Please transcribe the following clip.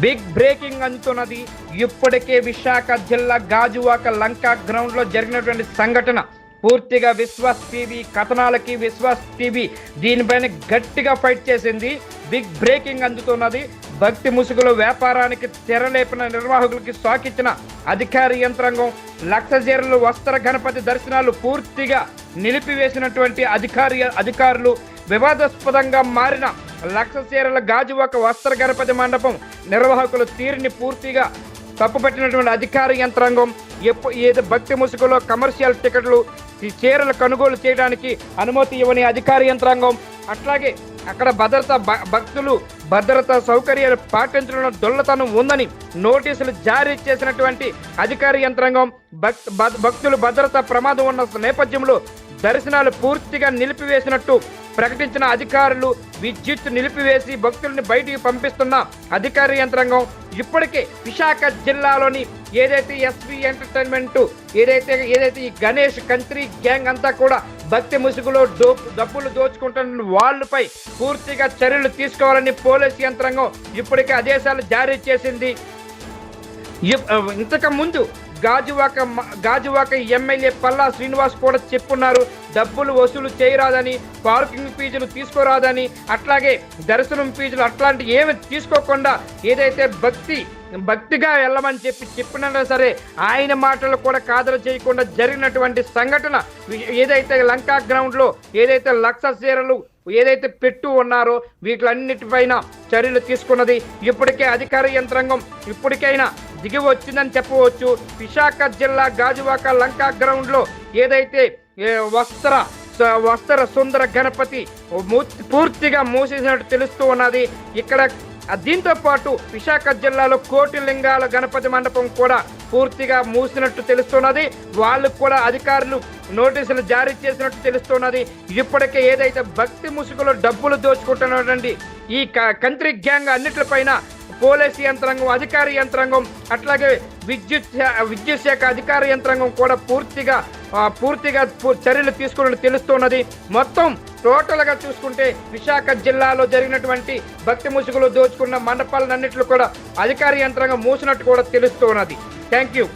Big breaking అందుతున్నది. ఇప్పటికే విశాఖ జిల్లా గాజువాక లంక గ్రౌండ్లో జరిగినటువంటి సంఘటన. పూర్తిగా విశ్వాస్ టీవీ కథనాలకి విశ్వాస్ టీవీ దీనిపైన గట్టిగా ఫైట్ చేసింది. బిగ్ బ్రేకింగ్ అందుతున్నది. భక్తి ముసుగులో వ్యాపారానికి తెరలేపిన నిర్వాహకులకి సాకిచ్చిన అధికార యంత్రాంగం లక్షజీరలు వస్త్ర గణపతి దర్శనాలు పూర్తిగా నిలిపివేసినటువంటి అధికారి అధికారులు వివాదాస్పదంగా మారిన లక్ష చీరల గాజువాక వస్త్ర గణపతి మండపం. నిర్వాహకుల తీరుని పూర్తిగా తప్పుపట్టినటువంటి అధికార యంత్రాంగం. ఎప్పు ఏదో భక్తి ముసుగులో కమర్షియల్ టికెట్లు ఈ చీరలు కొనుగోలు చేయడానికి అనుమతి ఇవ్వని అధికార యంత్రాంగం. అట్లాగే అక్కడ భద్రత భక్తులు భద్రతా సౌకర్యాలు పాటించడంలో దొల్లతనం ఉందని నోటీసులు జారీ చేసినటువంటి అధికార యంత్రాంగం. భక్ భక్తులు భద్రత ప్రమాదం ఉన్న నేపథ్యంలో దర్శనాలు పూర్తిగా నిలిపివేసినట్టు ప్రకటించిన అధికారులు విద్యుత్ నిలిపివేసి భక్తుల్ని బయటికి పంపిస్తున్న అధికార యంత్రాంగం ఇప్పటికే విశాఖ జిల్లాలోని ఏదైతే ఎస్వి ఎంటర్టైన్మెంట్ ఏదైతే ఏదైతే ఈ గణేష్ కంత్రి గ్యాంగ్ అంతా కూడా భక్తి ముసుగులో డో డబ్బులు దోచుకుంటున్న వాళ్ళపై పూర్తిగా చర్యలు తీసుకోవాలని పోలీసు యంత్రాంగం ఇప్పటికే ఆదేశాలు జారీ చేసింది. ఇంతకు ముందు గాజువాక మ- గాజువాక ఎమ్మెల్యే పల్లా శ్రీనివాస్ కూడా చెప్పున్నారు డబ్బులు వసూలు చేయరాదని పార్కింగ్ ఫీజులు తీసుకోరాదని అట్లాగే దర్శనం ఫీజులు అట్లాంటి ఏమి తీసుకోకుండా ఏదైతే భక్తి భక్తిగా వెళ్ళమని చెప్పి చెప్పినా సరే ఆయన మాటలు కూడా కాదలు చేయకుండా జరిగినటువంటి సంఘటన ఏదైతే లంకా గ్రౌండ్లో ఏదైతే లక్ష చీరలు ఏదైతే పెట్టు ఉన్నారో వీటిలన్నిటిపైన చర్యలు తీసుకున్నది ఇప్పటికే అధికార యంత్రాంగం ఇప్పటికైనా దిగి వచ్చిందని చెప్పవచ్చు. విశాఖ జిల్లా గాజువాక లంకా గ్రౌండ్లో ఏదైతే వస్త్ర వస్త్ర సుందర గణపతి మూ- పూర్తిగా మూసేసినట్టు తెలుస్తూ ఉన్నది. ఇక్కడ దీంతో పాటు విశాఖ జిల్లాలో కోటి లింగాల గణపతి మండపం కూడా పూర్తిగా మూసినట్టు తెలుస్తున్నది. వాళ్ళకు కూడా అధికారులు నోటీసులు జారీ చేసినట్టు తెలుస్తున్నది. ఇప్పటికే ఏదైతే భక్తి ముసుగులో డబ్బులు దోచుకుంటున్నటువంటి ఈ క- కంత్రి గ్యాంగ్ అన్నిటిపైన పోలీసు యంత్రాంగం అధికార యంత్రాంగం అట్లాగే విద్యుత్ విద్యుత్ శాఖ అధికార యంత్రాంగం కూడా పూర్తిగా పూర్తిగా చర్యలు తీసుకున్నట్టు తెలుస్తున్నది. మొత్తం టోటల్గా చూసుకుంటే విశాఖ జిల్లాలో జరిగినటువంటి భక్తి ముసుగులు దోచుకున్న మండపాలన్నింటిలో కూడా అధికార యంత్రాంగం మూసినట్టు కూడా తెలుస్తున్నది. Thank you